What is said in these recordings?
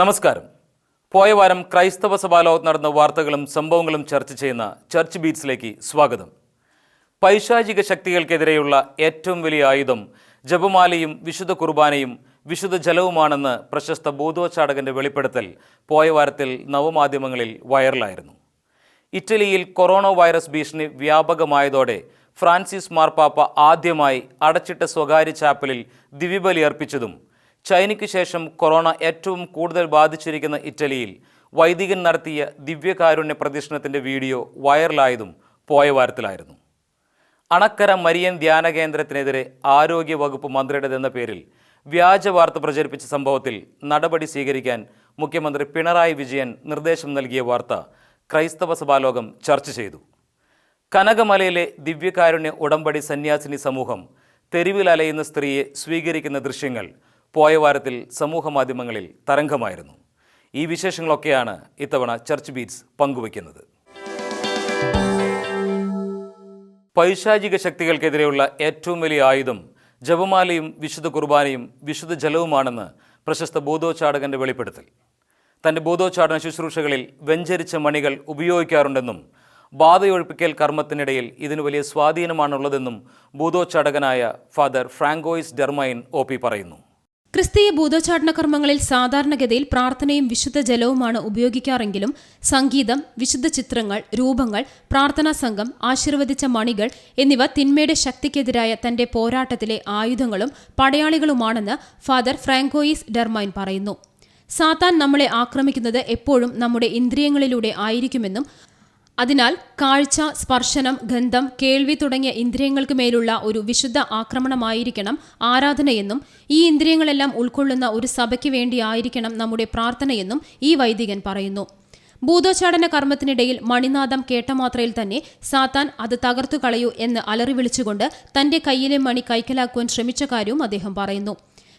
നമസ്കാരം. പോയ വാരം ക്രൈസ്തവ സഭാലോകത്ത് നടന്ന വാർത്തകളും സംഭവങ്ങളും ചർച്ച ചെയ്യുന്ന ചർച്ച് ബീറ്റ്സിലേക്ക് സ്വാഗതം. പൈശാചിക ശക്തികൾക്കെതിരെയുള്ള ഏറ്റവും വലിയ ആയുധം ജപമാലയും വിശുദ്ധ കുർബാനയും വിശുദ്ധ ജലവുമാണെന്ന് പ്രശസ്ത ബോധോച്ചാടകന്റെ വെളിപ്പെടുത്തൽ പോയ വാരത്തിൽ നവമാധ്യമങ്ങളിൽ വൈറലായിരുന്നു. ഇറ്റലിയിൽ കൊറോണ വൈറസ് ഭീഷണി വ്യാപകമായതോടെ ഫ്രാൻസിസ് മാർപ്പാപ്പ ആദ്യമായി അടച്ചിട്ട സ്വകാര്യ ചാപ്പലിൽ ദിവ്യബലി അർപ്പിച്ചതും ചൈനയ്ക്ക് ശേഷം കൊറോണ ഏറ്റവും കൂടുതൽ ബാധിച്ചിരിക്കുന്ന ഇറ്റലിയിൽ വൈദികൻ നടത്തിയ ദിവ്യകാരുണ്യ പ്രദർശനത്തിന്റെ വീഡിയോ വൈറലായതും പോയ വാരത്തിലായിരുന്നു. അണക്കര മരിയൻ ധ്യാന കേന്ദ്രത്തിനെതിരെ ആരോഗ്യ വകുപ്പ് മന്ത്രിയുടേതെന്ന പേരിൽ വ്യാജ വാർത്ത പ്രചരിപ്പിച്ച സംഭവത്തിൽ നടപടി സ്വീകരിക്കാൻ മുഖ്യമന്ത്രി പിണറായി വിജയൻ നിർദ്ദേശം നൽകിയ വാർത്ത ക്രൈസ്തവ സഭാലോകം ചർച്ച ചെയ്തു. കനകമലയിലെ ദിവ്യകാരുണ്യ ഉടമ്പടി സന്യാസിനി സമൂഹം തെരുവിൽ അലയുന്ന സ്ത്രീയെ സ്വീകരിക്കുന്ന ദൃശ്യങ്ങൾ പോയ വാരത്തിൽ സമൂഹ മാധ്യമങ്ങളിൽ തരംഗമായിരുന്നു. ഈ വിശേഷങ്ങളൊക്കെയാണ് ഇത്തവണ ചർച്ച് ബീറ്റ്സ് പങ്കുവയ്ക്കുന്നത്. പൈശാചിക ശക്തികൾക്കെതിരെയുള്ള ഏറ്റവും വലിയ ആയുധം ജപമാലയും വിശുദ്ധ കുർബാനയും വിശുദ്ധ ജലവുമാണെന്ന് പ്രശസ്ത ബോധോച്ചാടകന്റെ വെളിപ്പെടുത്തൽ. തന്റെ ബോധോച്ചാടന ശുശ്രൂഷകളിൽ വെഞ്ചരിച്ച മണികൾ ഉപയോഗിക്കാറുണ്ടെന്നും ബാധയൊഴിപ്പിക്കൽ കർമ്മത്തിനിടയിൽ ഇതിന് വലിയ സ്വാധീനമാണുള്ളതെന്നും ബോധോച്ചാടകനായ ഫാദർ ഫ്രാങ്കോയിസ് ഡെർമൈൻ ഒ പറയുന്നു. ക്രിസ്തീയ ഭൂതോച്ചാടന കർമ്മങ്ങളിൽ സാധാരണഗതിയിൽ പ്രാർത്ഥനയും വിശുദ്ധ ജലവുമാണ് ഉപയോഗിക്കാറെങ്കിലും സംഗീതം വിശുദ്ധ ചിത്രങ്ങൾ രൂപങ്ങൾ പ്രാർത്ഥനാ സംഘം ആശീർവദിച്ച മണികൾ എന്നിവ തിന്മയുടെ ശക്തിക്കെതിരായ തന്റെ പോരാട്ടത്തിലെ ആയുധങ്ങളും പടയാളികളുമാണെന്ന് ഫാദർ ഫ്രാങ്കോയിസ് ഡെർമൈൻ പറയുന്നു. സാത്താൻ നമ്മളെ ആക്രമിക്കുന്നത് എപ്പോഴും നമ്മുടെ ഇന്ദ്രിയങ്ങളിലൂടെ ആയിരിക്കുമെന്നും അതിനാൽ കാഴ്ച സ്പർശനം ഗന്ധം കേൾവി തുടങ്ങിയ ഇന്ദ്രിയങ്ങൾക്ക് മേലുള്ള ഒരു വിശുദ്ധ ആക്രമണമായിരിക്കണം ആരാധനയെന്നും ഈ ഇന്ദ്രിയങ്ങളെല്ലാം ഉൾക്കൊള്ളുന്ന ഒരു സഭയ്ക്ക് വേണ്ടിയായിരിക്കണം നമ്മുടെ പ്രാർത്ഥനയെന്നും ഈ വൈദികൻ പറയുന്നു. ഭൂതോച്ചാടന കർമ്മത്തിനിടയിൽ മണിനാദം കേട്ട മാത്രയിൽ തന്നെ സാത്താൻ അത് തകർത്തു കളയൂ എന്ന് അലറി വിളിച്ചുകൊണ്ട് തന്റെ കയ്യിലെ മണി കൈക്കലാക്കുവാൻ ശ്രമിച്ച കാര്യവും അദ്ദേഹം പറയുന്നു.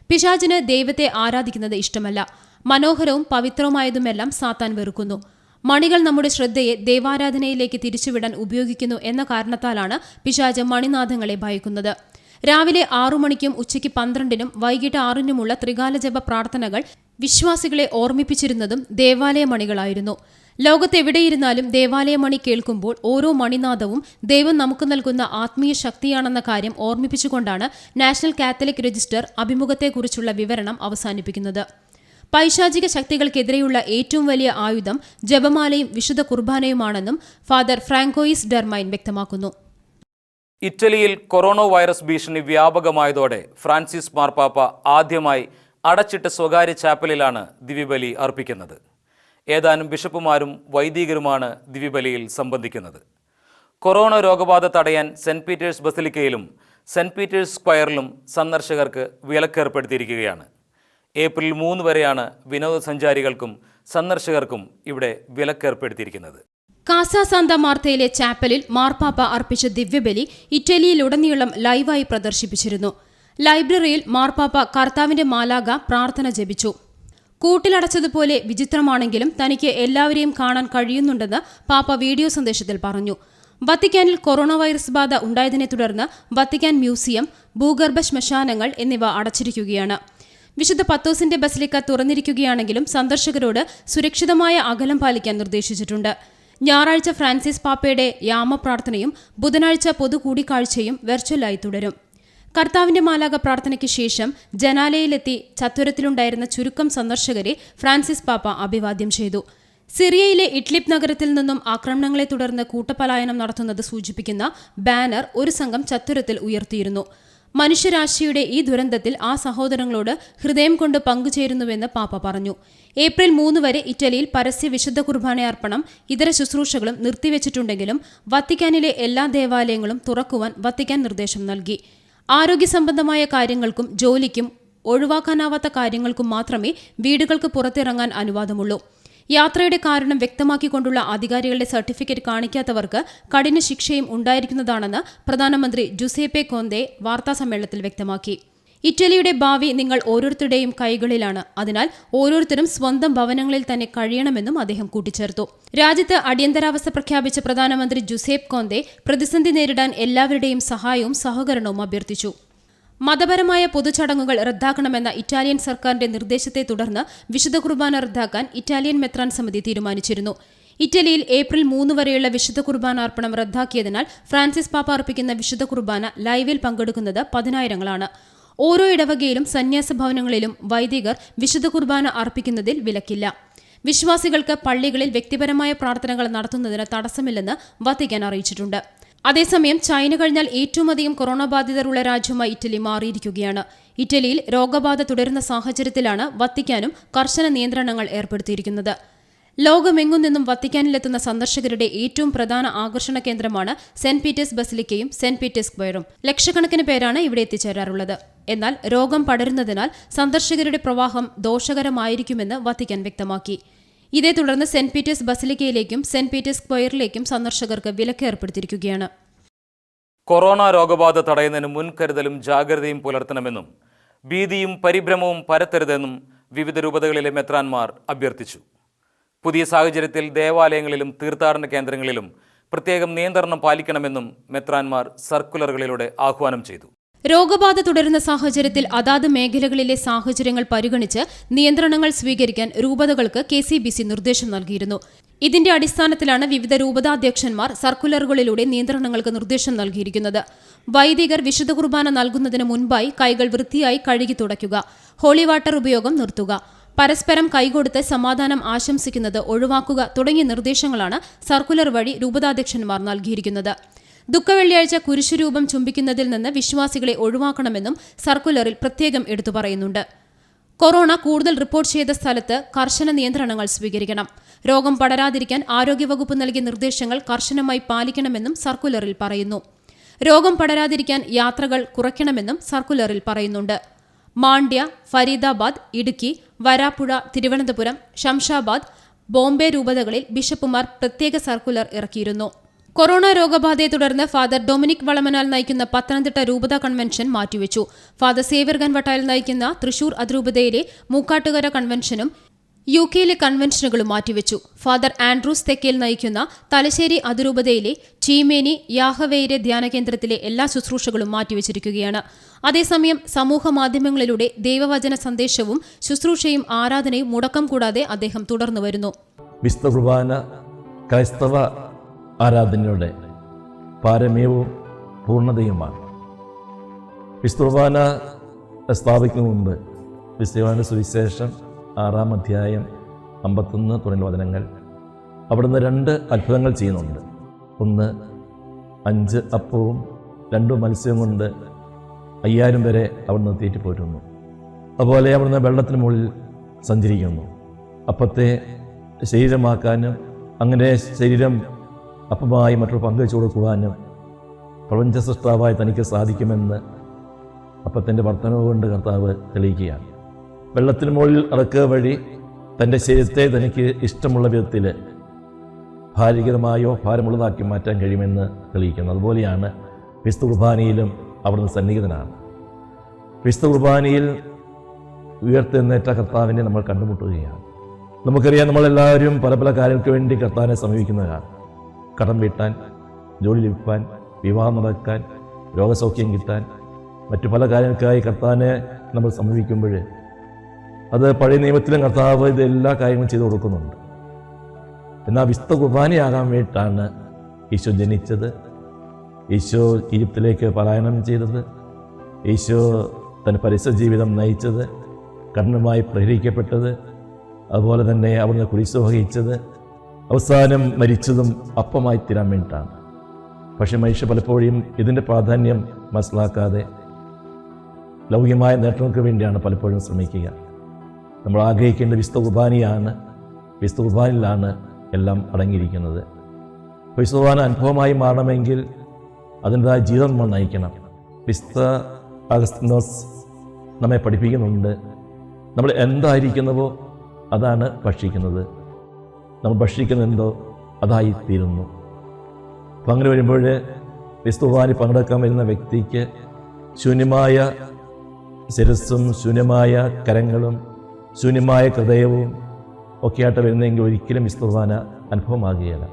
പിശാചിന് ദൈവത്തെ ആരാധിക്കുന്നത് ഇഷ്ടമല്ല. മനോഹരവും പവിത്രവുമായതുമെല്ലാം സാത്താൻ വെറുക്കുന്നു. മണികൾ നമ്മുടെ ശ്രദ്ധയെ ദേവാരാധനയിലേക്ക് തിരിച്ചുവിടാൻ ഉപയോഗിക്കുന്നു എന്ന കാരണത്താലാണ് പിശാച് മണിനാഥങ്ങളെ ഭയക്കുന്നത്. രാവിലെ ആറു മണിക്കും ഉച്ചയ്ക്ക് പന്ത്രണ്ടിനും വൈകിട്ട് ആറിനുമുള്ള ത്രികാല ജപ പ്രാർത്ഥനകൾ വിശ്വാസികളെ ഓർമ്മിപ്പിച്ചിരുന്നതും ദേവാലയ മണികളായിരുന്നു. ലോകത്തെവിടെയിരുന്നാലും ദേവാലയ മണി കേൾക്കുമ്പോൾ ഓരോ മണിനാഥവും ദൈവം നമുക്ക് നൽകുന്ന ആത്മീയ ശക്തിയാണെന്ന കാര്യം ഓർമ്മിപ്പിച്ചുകൊണ്ടാണ് നാഷണൽ കാത്തലിക് രജിസ്റ്റർ അഭിമുഖത്തെക്കുറിച്ചുള്ള വിവരണം അവസാനിപ്പിക്കുന്നത്. പൈശാചിക ശക്തികൾക്കെതിരെയുള്ള ഏറ്റവും വലിയ ആയുധം ജപമാലയും വിശുദ്ധ കുർബാനയുമാണെന്നും ഫാദർ ഫ്രാങ്കോയിസ് ഡെർമൈൻ വ്യക്തമാക്കുന്നു. ഇറ്റലിയിൽ കൊറോണ വൈറസ് ഭീഷണി വ്യാപകമായതോടെ ഫ്രാൻസിസ് മാർപ്പാപ്പ ആദ്യമായി അടച്ചിട്ട സ്വകാര്യ ചാപ്പലിലാണ് ദിവ്യബലി അർപ്പിക്കുന്നത്. ഏതാനും ബിഷപ്പുമാരും വൈദികരുമാണ് ദിവ്യബലിയിൽ സംബന്ധിക്കുന്നത്. കൊറോണ രോഗബാധ തടയാൻ സെന്റ് പീറ്റേഴ്സ് ബസിലിക്കയിലും സെന്റ് പീറ്റേഴ്സ് സ്ക്വയറിലും സന്ദർശകർക്ക് വിലക്കേർപ്പെടുത്തിയിരിക്കുകയാണ്. ഏപ്രിൽ മൂന്ന് വരെയാണ് വിനോദസഞ്ചാരികൾക്കും സന്ദർശകർക്കും ഇവിടെ വിലക്കേർപ്പെടുത്തിയിരിക്കുന്നത്. കാസ സാന്ത മാർത്തയിലെ ചാപ്പലിൽ മാർപ്പാപ്പ അർപ്പിച്ച ദിവ്യബലി ഇറ്റലിയിലുടനീളം ലൈവായി പ്രദർശിപ്പിച്ചിരുന്നു. ലൈബ്രറിയിൽ മാർപ്പാപ്പ കർത്താവിന്റെ മാലാക പ്രാർത്ഥന ജപിച്ചു. കൂട്ടിലടച്ചതുപോലെ വിചിത്രമാണെങ്കിലും തനിക്ക് എല്ലാവരെയും കാണാൻ കഴിയുന്നുണ്ടെന്ന് പാപ്പ വീഡിയോ സന്ദേശത്തിൽ പറഞ്ഞു. വത്തിക്കാനിൽ കൊറോണ വൈറസ് ബാധ ഉണ്ടായതിനെ തുടർന്ന് വത്തിക്കാൻ മ്യൂസിയം ഭൂഗർഭ ശ്മശാനങ്ങൾ എന്നിവ അടച്ചിരിക്കുകയാണ്. വിശുദ്ധ പത്തോസിന്റെ ബസിലിക്ക തുറന്നിരിക്കുകയാണെങ്കിലും സന്ദർശകരോട് സുരക്ഷിതമായ അകലം പാലിക്കാൻ നിർദ്ദേശിച്ചിട്ടുണ്ട്. ഞായറാഴ്ച ഫ്രാൻസിസ് പാപ്പയുടെ യാമപ്രാർത്ഥനയും ബുധനാഴ്ച പൊതുകൂടിക്കാഴ്ചയും വെർച്വലായി തുടരും. കർത്താവിന്റെ മാലാക പ്രാർത്ഥനയ്ക്ക് ശേഷം ജനാലയിലെത്തി ചത്തുരത്തിലുണ്ടായിരുന്ന ചുരുക്കം സന്ദർശകരെ ഫ്രാൻസിസ് പാപ്പ അഭിവാദ്യം ചെയ്തു. സിറിയയിലെ ഇഡ്ലിബ് നഗരത്തിൽ നിന്നും ആക്രമണങ്ങളെ തുടർന്ന് കൂട്ടപലായനം നടത്തുന്നത് സൂചിപ്പിക്കുന്ന ബാനർ ഒരു സംഘം ചത്തുരത്തിൽ ഉയർത്തിയിരുന്നു. മനുഷ്യരാശിയുടെ ഈ ദുരന്തത്തിൽ ആ സഹോദരങ്ങളോട് ഹൃദയം കൊണ്ട് പങ്കുചേരുന്നുവെന്ന് പാപ്പ പറഞ്ഞു. ഏപ്രിൽ മൂന്ന് വരെ ഇറ്റലിയിൽ പരസ്യ വിശുദ്ധ കുർബാനയർപ്പണം ഇതര ശുശ്രൂഷകളും നിർത്തിവെച്ചിട്ടുണ്ടെങ്കിലും വത്തിക്കാനിലെ എല്ലാ ദേവാലയങ്ങളും തുറക്കുവാൻ വത്തിക്കാൻ നിർദ്ദേശം നൽകി. ആരോഗ്യ സംബന്ധമായ കാര്യങ്ങൾക്കും ജോലിക്കും ഒഴിവാക്കാനാവാത്ത കാര്യങ്ങൾക്കും മാത്രമേ വീടുകൾക്ക് പുറത്തിറങ്ങാൻ അനുവാദമുള്ളൂ. യാത്രയുടെ കാരണം വ്യക്തമാക്കിക്കൊണ്ടുള്ള അധികാരികളുടെ സർട്ടിഫിക്കറ്റ് കാണിക്കാത്തവർക്ക് കഠിന ശിക്ഷയും ഉണ്ടായിരിക്കുന്നതാണെന്ന് പ്രധാനമന്ത്രി ജുസേപ്പെ കോന്തെ വാർത്താസമ്മേളനത്തിൽ വ്യക്തമാക്കി. ഇറ്റലിയുടെ ഭാവി നിങ്ങൾ ഓരോരുത്തരുടെയും കൈകളിലാണ്. അതിനാൽ ഓരോരുത്തരും സ്വന്തം ഭവനങ്ങളിൽ തന്നെ കഴിയണമെന്നും അദ്ദേഹം കൂട്ടിച്ചേർത്തു. രാജ്യത്ത് അടിയന്തരാവസ്ഥ പ്രഖ്യാപിച്ച പ്രധാനമന്ത്രി ജുസേപ്പ് കോന്തെ പ്രതിസന്ധി നേരിടാൻ എല്ലാവരുടെയും സഹായവും സഹകരണവും അഭ്യർത്ഥിച്ചു. മതപരമായ പൊതുചടങ്ങുകൾ റദ്ദാക്കണമെന്ന ഇറ്റാലിയൻ സർക്കാരിന്റെ നിർദ്ദേശത്തെ തുടർന്ന് വിശുദ്ധ കുർബാന റദ്ദാക്കാൻ ഇറ്റാലിയൻ മെത്രാൻ സമിതി തീരുമാനിച്ചിരുന്നു. ഇറ്റലിയിൽ ഏപ്രിൽ മൂന്ന് വരെയുള്ള വിശുദ്ധ കുർബാന അർപ്പണം റദ്ദാക്കിയതിനാൽ ഫ്രാൻസിസ് പാപ്പ അർപ്പിക്കുന്ന വിശുദ്ധ കുർബാന ലൈവിൽ പങ്കെടുക്കുന്നത് പതിനായിരങ്ങളാണ്. ഓരോ ഇടവകയിലും സന്യാസ ഭവനങ്ങളിലും വൈദികർ വിശുദ്ധ കുർബാന അർപ്പിക്കുന്നതിൽ വിലക്കില്ല. വിശ്വാസികൾക്ക് പള്ളികളിൽ വ്യക്തിപരമായ പ്രാർത്ഥനകൾ നടത്തുന്നതിന് തടസ്സമില്ലെന്ന് വത്തിക്കാൻ അറിയിച്ചിട്ടുണ്ട്. അതേസമയം ചൈന കഴിഞ്ഞാൽ ഏറ്റവും അധികം കൊറോണ ബാധിതരുള്ള രാജ്യമായി ഇറ്റലി മാറിയിരിക്കുകയാണ്. ഇറ്റലിയിൽ രോഗബാധ തുടരുന്ന സാഹചര്യത്തിലാണ് വത്തിക്കാനും കർശന നിയന്ത്രണങ്ങൾ ഏർപ്പെടുത്തിയിരിക്കുന്നത്. ലോകമെങ്ങും നിന്നും വത്തിക്കാനിലെത്തുന്ന സന്ദർശകരുടെ ഏറ്റവും പ്രധാന ആകർഷണ കേന്ദ്രമാണ് സെന്റ് പീറ്റേഴ്സ് ബസിലിക്കയും സെന്റ് പീറ്റേഴ്സ് സ്ക്വയറും. ലക്ഷക്കണക്കിന് പേരാണ് ഇവിടെ എത്തിച്ചേരാറുള്ളത്. എന്നാൽ രോഗം പടരുന്നതിനാൽ സന്ദർശകരുടെ പ്രവാഹം ദോഷകരമായിരിക്കുമെന്ന് വത്തിക്കാൻ വ്യക്തമാക്കി. ഇതേ തുടർന്ന് സെന്റ് പീറ്റേഴ്സ് ബസിലിക്കയിലേക്കും സെന്റ് പീറ്റേഴ്സ് സ്ക്വയറിലേക്കും സന്ദർശകർക്ക് വിലക്ക് ഏർപ്പെടുത്തിയിരിക്കുകയാണ്. കൊറോണ രോഗബാധ തടയുന്നതിന് മുൻകരുതലും ജാഗ്രതയും പുലർത്തണമെന്നും ഭീതിയും പരിഭ്രമവും പരത്തരുതെന്നും വിവിധ രൂപതകളിലെ മെത്രാൻമാർ അഭ്യർത്ഥിച്ചു. പുതിയ സാഹചര്യത്തിൽ ദേവാലയങ്ങളിലും തീർത്ഥാടന കേന്ദ്രങ്ങളിലും പ്രത്യേകം നിയന്ത്രണം പാലിക്കണമെന്നും മെത്രാൻമാർ സർക്കുലറുകളിലൂടെ ആഹ്വാനം ചെയ്തു. രോഗബാധ തുടരുന്ന സാഹചര്യത്തിൽ അതാത് മേഖലകളിലെ സാഹചര്യങ്ങൾ പരിഗണിച്ച് നിയന്ത്രണങ്ങൾ സ്വീകരിക്കാൻ രൂപതകൾക്ക് കെ സി ബി സി നിർദ്ദേശം നൽകിയിരുന്നു. ഇതിന്റെ അടിസ്ഥാനത്തിലാണ് വിവിധ രൂപതാധ്യക്ഷന്മാർ സർക്കുലറുകളിലൂടെ നിയന്ത്രണങ്ങൾക്ക് നിർദ്ദേശം നൽകിയിരിക്കുന്നത്. വൈദികർ വിശുദ്ധ കുർബാന നൽകുന്നതിന് മുൻപായി കൈകൾ വൃത്തിയായി കഴുകി തുടയ്ക്കുക ഹോളി വാട്ടർ ഉപയോഗം നിർത്തുക പരസ്പരം കൈകൊടുത്ത് സമാധാനം ആശംസിക്കുന്നത് ഒഴിവാക്കുക തുടങ്ങിയ നിർദ്ദേശങ്ങളാണ് സർക്കുലർ വഴി രൂപതാധ്യക്ഷന്മാർ നൽകിയിരിക്കുന്നത്. ദുഃഖവെള്ളിയാഴ്ച കുരിശുരൂപം ചുംബിക്കുന്നതിൽ നിന്ന് വിശ്വാസികളെ ഒഴിവാക്കണമെന്നും സർക്കുലറിൽ പ്രത്യേകം എടുത്തു പറയുന്നുണ്ട്. കൊറോണ കൂടുതൽ റിപ്പോർട്ട് ചെയ്ത സ്ഥലത്ത് കർശന നിയന്ത്രണങ്ങൾ സ്വീകരിക്കണം. രോഗം പടരാതിരിക്കാൻ ആരോഗ്യവകുപ്പ് നൽകിയ നിർദ്ദേശങ്ങൾ കർശനമായി പാലിക്കണമെന്നും സർക്കുലറിൽ പറയുന്നു. രോഗം പടരാതിരിക്കാൻ യാത്രകൾ കുറയ്ക്കണമെന്നും സർക്കുലറിൽ പറയുന്നുണ്ട്. മാണ്ഡ്യ ഫരീദാബാദ് ഇടുക്കി വരാപ്പുഴ തിരുവനന്തപുരം ശംഷാബാദ് ബോംബെ രൂപതകളിൽ ബിഷപ്പുമാർ പ്രത്യേക സർക്കുലർ ഇറക്കിയിരുന്നു. കൊറോണ രോഗബാധയെ തുടർന്ന് ഫാദർ ഡൊമിനിക് വളമനാൽ നയിക്കുന്ന പത്തനംതിട്ട രൂപത കൺവെൻഷൻ മാറ്റിവെച്ചു. ഫാദർ സേവ്യർ ഗൻവട്ടായിൽ നയിക്കുന്ന തൃശൂർ അതിരൂപതയിലെ മൂക്കാട്ടുകര കൺവെൻഷനും യു കെയിലെ കൺവെൻഷനുകളും മാറ്റിവെച്ചു. ഫാദർ ആൻഡ്രൂസ് തെക്കേൽ നയിക്കുന്ന തലശ്ശേരി അതിരൂപതയിലെ ചീമേനി യാഹവേയിലെ ധ്യാന കേന്ദ്രത്തിലെ എല്ലാ ശുശ്രൂഷകളും മാറ്റിവെച്ചിരിക്കുകയാണ്. അതേസമയം സമൂഹ മാധ്യമങ്ങളിലൂടെ ദൈവവചന സന്ദേശവും ശുശ്രൂഷയും ആരാധനയും മുടക്കം കൂടാതെ അദ്ദേഹം തുടർന്നു വരുന്നു. ആരാധനയുടെ പാരമ്യവും പൂർണതയുമാണ്. വിസ്തുർബാന സ്ഥാപിക്കുന്ന മുമ്പ് വിശുദ്ധ സുവിശേഷം ആറാം അധ്യായം അമ്പത്തൊന്ന് തുടങ്ങിയ വചനങ്ങൾ അവിടുന്ന് രണ്ട് അത്ഭുതങ്ങൾ ചെയ്യുന്നുണ്ട്. ഒന്ന് അഞ്ച് അപ്പവും രണ്ട് മത്സ്യവും കൊണ്ട് അയ്യായിരം വരെ അവിടുന്ന് തീറ്റിപ്പോറ്റുന്നു. അതുപോലെ അവിടുന്ന് വെള്ളത്തിന് മുകളിൽ സഞ്ചരിക്കുന്നു. അപ്പത്തെ ശരീരമാക്കാനും അങ്ങനെ ശരീരം അപ്പമായി മറ്റൊരു പങ്കുവെച്ചു കൊടുക്കുവാനും പ്രപഞ്ച സൃഷ്ടാവായി തനിക്ക് സാധിക്കുമെന്ന് അപ്പത്തിന്റെ വർത്തനവ് കൊണ്ട് കർത്താവ് തെളിയിക്കുകയാണ്. വെള്ളത്തിന് മുകളിൽ ഇറക്കുക വഴി തന്റെ ശരീരത്തെ തനിക്ക് ഇഷ്ടമുള്ള വിധത്തിൽ ഭാരികരമായോ ഭാരമുള്ളതാക്കി മാറ്റാൻ കഴിയുമെന്ന് തെളിയിക്കുന്നു. അതുപോലെയാണ് വിശുദ്ധ കുർബാനയിലും അവിടുന്ന് സന്നിഹിതനാണ്. വിശുദ്ധ കുർബാനയിൽ ഉയർത്തെഴുന്നേറ്റ കർത്താവിനെ നമ്മൾ കണ്ടുമുട്ടുകയാണ്. നമുക്കറിയാം നമ്മളെല്ലാവരും പല പല കാര്യങ്ങൾക്ക് വേണ്ടി കർത്താവിനെ സമീപിക്കുന്നവരാണ്. കടം വീട്ടാൻ ജോലി ലഭിക്കാൻ വിവാഹം നടക്കാൻ രോഗസൗഖ്യം കിട്ടാൻ മറ്റു പല കാര്യങ്ങൾക്കായി കർത്താവിനെ നമ്മൾ സമീപിക്കുമ്പോൾ അത് പഴയ നിയമത്തിലും കർത്താവ് ഇത് എല്ലാ കാര്യങ്ങളും ചെയ്തു കൊടുക്കുന്നുണ്ട്. എന്നാൽ വിശുദ്ധ കുർബാനയാകാൻ വേണ്ടിയിട്ടാണ് ഈശോ ജനിച്ചത്. ഈശോ ഈജിപ്തിലേക്ക് പലായനം ചെയ്തത്. ഈശോ തന്റെ പരിസര ജീവിതം നയിച്ചത്. കഠിനമായി പ്രഹരിക്കപ്പെട്ടത്. അതുപോലെ തന്നെ അവിടുന്ന് കുരിശ് വഹിച്ചത്. അവസാനം മരിച്ചതും അപ്പമായി തീരാൻ വേണ്ടിയിട്ടാണ്. പക്ഷെ മനുഷ്യ പലപ്പോഴും ഇതിന്റെ പ്രാധാന്യം മനസ്സിലാക്കാതെ ലൗകികമായ നേട്ടങ്ങൾക്ക് വേണ്ടിയാണ് പലപ്പോഴും ശ്രമിക്കുക. നമ്മൾ ആഗ്രഹിക്കേണ്ട വിശുദ്ധ കുർബാനിയാണ് കുർബാനയിലാണ് എല്ലാം അടങ്ങിയിരിക്കുന്നത്. വിശുദ്ധ അനുഭവമായി മാറണമെങ്കിൽ അതിന്റെതായ ജീവിതം നമ്മൾ നയിക്കണം. വിസ്ത അഗസ്തിനോസ് നമ്മെ പഠിപ്പിക്കുന്നുണ്ട്. നമ്മൾ എന്തായിരിക്കുന്നവോ അതാണ് ഭക്ഷിക്കുന്നത്. നമ്മൾ ഭക്ഷിക്കുന്നുണ്ടോ അതായി അതായിത്തീരുന്നു. അപ്പം അങ്ങനെ വരുമ്പോൾ വിസ്തുവാനി പങ്കെടുക്കാൻ വരുന്ന വ്യക്തിക്ക് ശൂന്യമായ ശിരസ്സും ശൂന്യമായ കരങ്ങളും ശൂന്യമായ ഹൃദയവും ഒക്കെയായിട്ട് വരുന്നെങ്കിൽ ഒരിക്കലും വിസ്തുവാന അനുഭവമാകുകയില്ല.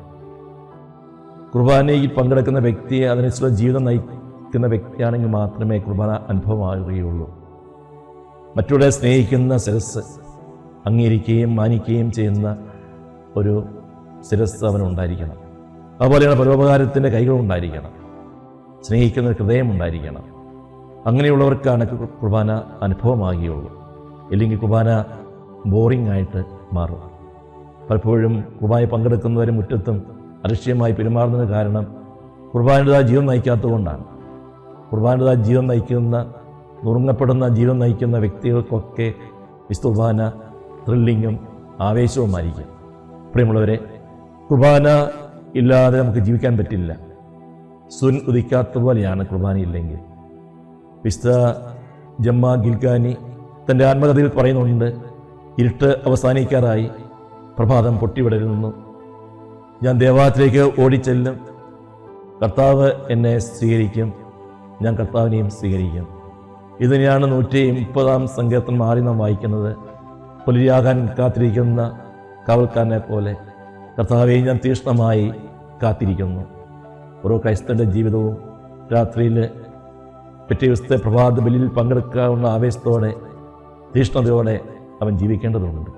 കുർബാനയിൽ പങ്കെടുക്കുന്ന വ്യക്തിയെ അതിനനുസരിച്ചുള്ള ജീവിതം നയിക്കുന്ന വ്യക്തിയാണെങ്കിൽ മാത്രമേ കുർബാന അനുഭവമാകുകയുള്ളൂ. മറ്റുള്ളവരെ സ്നേഹിക്കുന്ന ശിരസ് അംഗീകരിക്കുകയും മാനിക്കുകയും ചെയ്യുന്ന ഒരു ശിരസ് അവനുണ്ടായിരിക്കണം അതുപോലെയാണ് പരോപകാരത്തിന്റെ കൈകളുണ്ടായിരിക്കണം. സ്നേഹിക്കുന്ന ഹൃദയം ഉണ്ടായിരിക്കണം അങ്ങനെയുള്ളവർക്കാണ് കുർബാന അനുഭവമാകുകയുള്ളൂ. ഇല്ലെങ്കിൽ കുർബാന ബോറിംഗ് ആയിട്ട് മാറും. പലപ്പോഴും കുർബാന പങ്കെടുക്കുന്നവരും മുറ്റത്തും അലക്ഷ്യമായി പെരുമാറുന്നതിന് കാരണം കുർബാനതാ ജീവൻ നയിക്കാത്തതുകൊണ്ടാണ്. കുർബാനതാ ജീവൻ നയിക്കുന്ന നുറുങ്ങപ്പെടുന്ന ജീവൻ നയിക്കുന്ന വ്യക്തികൾക്കൊക്കെ വിസ്തുർബാന ത്രില്ലിങ്ങും ആവേശവുമായിരിക്കും. പ്രിയമുള്ളവരെ കുർബാന ഇല്ലാതെ നമുക്ക് ജീവിക്കാൻ പറ്റില്ല. സുൻ ഉദിക്കാത്ത പോലെയാണ് കുർബാന ഇല്ലെങ്കിൽ. വിശുദ്ധ ജമ്മ ഗിൽഗാനി തന്റെ ആത്മകഥയിൽ പറയുന്നുണ്ട് ഇരുട്ട് അവസാനിക്കാറായി പ്രഭാതം പൊട്ടിവിടരുന്നു ഞാൻ ദേവാലയത്തിലേക്ക് ഓടിച്ചെല്ലും കർത്താവ് എന്നെ സ്വീകരിക്കും ഞാൻ കർത്താവിനെയും സ്വീകരിക്കും. ഇതിനെയാണ് നൂറ്റി മുപ്പതാം സങ്കീർത്തനം മാറി നാം വായിക്കുന്നത്. പുലരിയാകാൻ കാത്തിരിക്കുന്ന കാവൽക്കാരനെ പോലെ കർത്താവെ ഞാൻ തീഷ്ണമായി കാത്തിരിക്കുന്നു. ഓരോ ക്രൈസ്തവന്റെ ജീവിതവും രാത്രിയിൽ പിറ്റേ ദിവസത്തെ പ്രഭാത ബലിയിൽ പങ്കെടുക്കാവുന്ന ആവേശത്തോടെ തീഷ്ണതയോടെ അവൻ ജീവിക്കേണ്ടതുണ്ട്.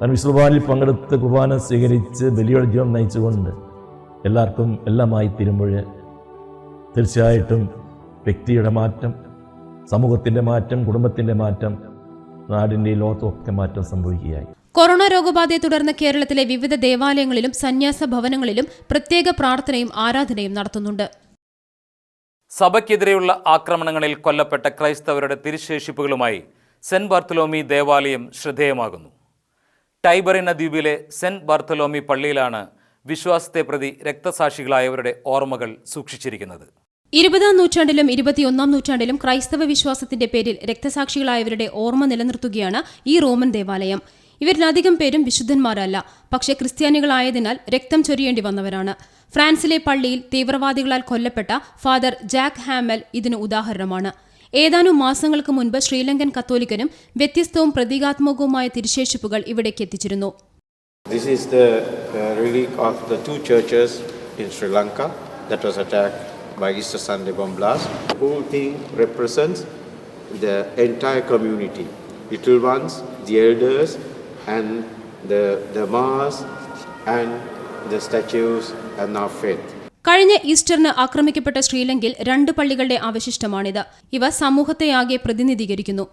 അവൻ വിശ്വബാലിൽ പങ്കെടുത്ത് കുർബാന സ്വീകരിച്ച് ബലിയുടെ ജീവൻ നയിച്ചുകൊണ്ട് എല്ലാവർക്കും എല്ലാമായി തീരുമ്പോൾ തീർച്ചയായിട്ടും വ്യക്തിയുടെ മാറ്റം സമൂഹത്തിന്റെ മാറ്റം കുടുംബത്തിന്റെ മാറ്റം നാടിന്റെ ലോകത്തൊക്കെ മാറ്റം സംഭവിക്കുകയായി. കൊറോണ രോഗബാധയെ തുടർന്ന് കേരളത്തിലെ വിവിധ ദേവാലയങ്ങളിലും സന്യാസ ഭവനങ്ങളിലും പ്രത്യേക പ്രാർത്ഥനയും ആരാധനയും നടത്തുന്നുണ്ട്. സഭയ്ക്കെതിരെയുള്ള ആക്രമണങ്ങളിൽ കൊല്ലപ്പെട്ട ക്രൈസ്തവരുടെ തിരുശേഷിപ്പുകളുമായി സെന്റ് ബാർത്തലോമി ദേവാലയം ശ്രദ്ധേയമാകുന്നു. ടൈബറിന ദ്വീപിലെ സെന്റ് ബാർത്തലോമി പള്ളിയിലാണ് വിശ്വാസത്തെ പ്രതി രക്തസാക്ഷികളായവരുടെ ഓർമ്മകൾ സൂക്ഷിച്ചിരിക്കുന്നത്. ഇരുപതാം നൂറ്റാണ്ടിലും ഇരുപത്തിയൊന്നാം നൂറ്റാണ്ടിലും ക്രൈസ്തവ വിശ്വാസത്തിന്റെ പേരിൽ രക്തസാക്ഷികളായവരുടെ ഓർമ്മ നിലനിർത്തുകയാണ് ഈ റോമൻ ദേവാലയം. ഇവരിലധികം പേരും വിശുദ്ധന്മാരല്ല. പക്ഷേ ക്രിസ്ത്യാനികളായതിനാൽ രക്തം ചൊരിയേണ്ടി വന്നവരാണ്. ഫ്രാൻസിലെ പള്ളിയിൽ തീവ്രവാദികളാൽ കൊല്ലപ്പെട്ട ഫാദർ ജാക്ക് ഹാമൽ ഇതിന് ഉദാഹരണമാണ്. ഏതാനും മാസങ്ങൾക്ക് മുൻപ് ശ്രീലങ്കൻ കത്തോലിക്കനും വ്യത്യസ്തവും പ്രതീകാത്മകവുമായ തിരിശേഷിപ്പുകൾ ഇവിടേക്ക് എത്തിച്ചിരുന്നു. This is the uh, relic of the two churches in Sri Lanka that was attacked by Easter Sunday bomb blast. Whole thing represents the entire community, little ones, the elders, and the, the mass, and the statues, and our faith. കഴിഞ്ഞ ഈസ്റ്ററിന് ആക്രമിക്കപ്പെട്ട ശ്രീലങ്കയിൽ രണ്ട് പള്ളികളുടെ അവശിഷ്ടമാണിത്. ഇവ സമൂഹത്തെയാകെ പ്രതിനിധീകരിക്കുന്നു.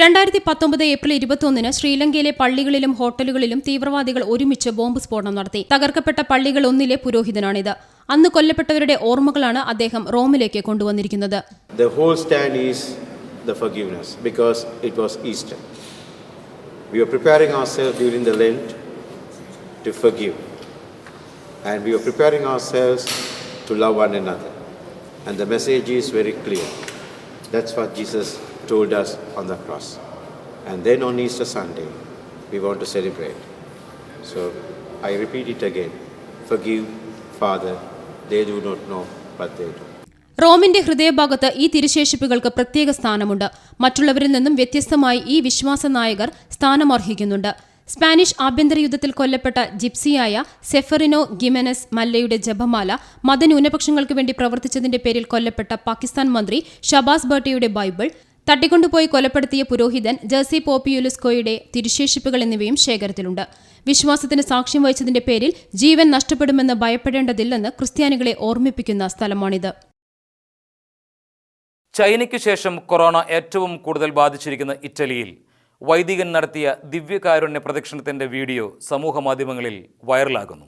രണ്ടായിരത്തി പത്തൊമ്പത് April ഇരുപത്തിയൊന്നിന് ശ്രീലങ്കയിലെ പള്ളികളിലും ഹോട്ടലുകളിലും തീവ്രവാദികൾ ഒരുമിച്ച് ബോംബ് സ്ഫോടനം നടത്തി. തകർക്കപ്പെട്ട പള്ളികൾ ഒന്നിലെ പുരോഹിതനാണിത്. അന്ന് കൊല്ലപ്പെട്ടവരുടെ ഓർമ്മകളാണ് അദ്ദേഹം റോമിലേക്ക് കൊണ്ടുവന്നിരിക്കുന്നത്. We were preparing ourselves during the Lent to forgive. And we were preparing ourselves to love one another. And the message is very clear. That's what Jesus told us on the cross. And then on Easter Sunday, we want to celebrate. So I repeat it again forgive, Father, they do not know what they do. റോമിന്റെ ഹൃദയഭാഗത്ത് ഈ തിരുശേഷിപ്പുകൾക്ക് പ്രത്യേക സ്ഥാനമുണ്ട്. മറ്റുള്ളവരിൽ നിന്നും വ്യത്യസ്തമായി ഈ വിശ്വാസ നായകർ സ്ഥാനമർഹിക്കുന്നുണ്ട്. സ്പാനിഷ് ആഭ്യന്തര യുദ്ധത്തിൽ കൊല്ലപ്പെട്ട ജിപ്സിയായ സെഫറിനോ ഗിമനസ് മല്ലയുടെ ജപമാല മതന്യൂനപക്ഷങ്ങൾക്ക് വേണ്ടി പ്രവർത്തിച്ചതിന്റെ പേരിൽ കൊല്ലപ്പെട്ട പാകിസ്ഥാൻ മന്ത്രി ഷബാസ് ബർട്ടിയുടെ ബൈബിൾ തട്ടിക്കൊണ്ടുപോയി കൊലപ്പെടുത്തിയ പുരോഹിതൻ ജേഴ്സി പോപ്പിയുലുസ്കോയുടെ തിരുശേഷിപ്പുകൾ എന്നിവയും ശേഖരത്തിലുണ്ട്. വിശ്വാസത്തിന് സാക്ഷ്യം വഹിച്ചതിന്റെ പേരിൽ ജീവൻ നഷ്ടപ്പെടുമെന്ന് ഭയപ്പെടേണ്ടതില്ലെന്ന് ക്രിസ്ത്യാനികളെ ഓർമ്മിപ്പിക്കുന്ന സ്ഥലമാണിത്. ചൈനയ്ക്ക് ശേഷം കൊറോണ ഏറ്റവും കൂടുതൽ ബാധിച്ചിരിക്കുന്ന ഇറ്റലിയിൽ വൈദികൻ നടത്തിയ ദിവ്യകാരുണ്യ പ്രദക്ഷിണത്തിന്റെ വീഡിയോ സമൂഹമാധ്യമങ്ങളിൽ വൈറലാകുന്നു.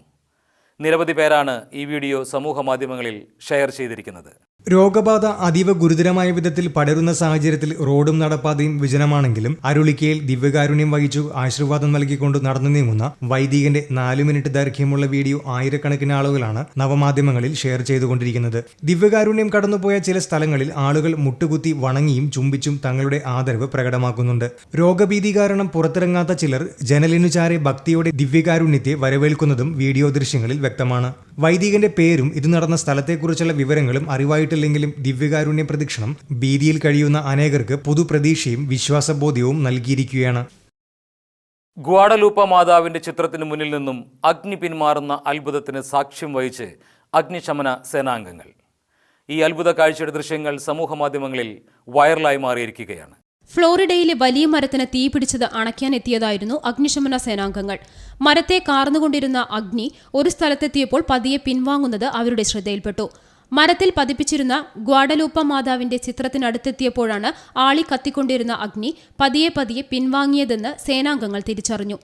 നിരവധി പേരാണ് ഈ വീഡിയോ സമൂഹ മാധ്യമങ്ങളിൽ ഷെയർ ചെയ്തിരിക്കുന്നത്. രോഗബാധ അതീവ ഗുരുതരമായ വിധത്തിൽ പടരുന്ന സാഹചര്യത്തിൽ റോഡും നടപ്പാതയും വിജനമാണെങ്കിലും അരുളിക്കയിൽ ദിവ്യകാരുണ്യം വഹിച്ചു ആശീർവാദം നൽകിക്കൊണ്ട് നടന്നു നീങ്ങുന്ന വൈദികന്റെ നാലു മിനിറ്റ് ദൈർഘ്യമുള്ള വീഡിയോ ആയിരക്കണക്കിന് ആളുകളാണ് നവമാധ്യമങ്ങളിൽ ഷെയർ ചെയ്തുകൊണ്ടിരിക്കുന്നത്. ദിവ്യകാരുണ്യം കടന്നുപോയ ചില സ്ഥലങ്ങളിൽ ആളുകൾ മുട്ടുകുത്തി വണങ്ങിയും ചുംബിച്ചും തങ്ങളുടെ ആദരവ് പ്രകടമാക്കുന്നുണ്ട്. രോഗഭീതി കാരണം പുറത്തിറങ്ങാത്ത ചിലർ ജനലിനുചാരെ ഭക്തിയോടെ ദിവ്യകാരുണ്യത്തെ വരവേൽക്കുന്നതും വീഡിയോ ദൃശ്യങ്ങളിൽ വ്യക്തമാണ്. വൈദികന്റെ പേരും ഇത് നടന്ന സ്ഥലത്തെക്കുറിച്ചുള്ള വിവരങ്ങളും അറിവായിട്ടില്ലെങ്കിലും ദിവ്യകാരുണ്യ പ്രദക്ഷിണം ഭീതിയിൽ കഴിയുന്ന അനേകർക്ക് പുതുപ്രതീക്ഷയും വിശ്വാസബോധ്യവും നൽകിയിരിക്കുകയാണ്. ഗ്വാഡലൂപ്പ മാതാവിന്റെ ചിത്രത്തിന് മുന്നിൽ നിന്നും അഗ്നി പിന്മാറുന്ന അത്ഭുതത്തിന് സാക്ഷ്യം വഹിച്ച് അഗ്നിശമന സേനാംഗങ്ങൾ. ഈ അത്ഭുത കാഴ്ചയുടെ ദൃശ്യങ്ങൾ സമൂഹമാധ്യമങ്ങളിൽ വൈറലായി മാറിയിരിക്കുകയാണ്. ഫ്ലോറിഡയിലെ വലിയ മരത്തിന് തീപിടിച്ചത് അണയ്ക്കാനെത്തിയതായിരുന്നു അഗ്നിശമന സേനാംഗങ്ങൾ. മരത്തെ കാർന്നുകൊണ്ടിരുന്ന അഗ്നി ഒരു സ്ഥലത്തെത്തിയപ്പോൾ പതിയെ പിൻവാങ്ങുന്നത് അവരുടെ ശ്രദ്ധയിൽപ്പെട്ടു. മരത്തിൽ പതിപ്പിച്ചിരുന്ന ഗ്വാഡലൂപ്പ മാതാവിന്റെ ചിത്രത്തിനടുത്തെത്തിയപ്പോഴാണ് ആളി കത്തിക്കൊണ്ടിരുന്ന അഗ്നി പതിയെ പതിയെ പിൻവാങ്ങിയതെന്ന് സേനാംഗങ്ങൾ തിരിച്ചറിഞ്ഞു.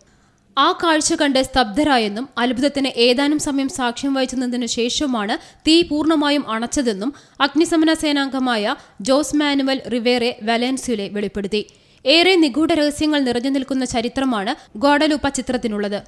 ആ കാഴ്ച കണ്ട് സ്തബ്ധരായെന്നും അത്ഭുതത്തിന് ഏതാനും സമയം സാക്ഷ്യം വഹിച്ചതിനു ശേഷമാണ് തീ പൂർണമായും അണച്ചതെന്നും അഗ്നിശമന സേനാംഗമായ ജോസ് മാനുവൽ റിവേറെ വലൻസ്യുലെ വെളിപ്പെടുത്തി. ഏറെ നിഗൂഢ രഹസ്യങ്ങൾ നിറഞ്ഞു നിൽക്കുന്ന ചരിത്രമാണ് ഗോഡലൂപ്പ ചിത്രത്തിനുള്ളത്.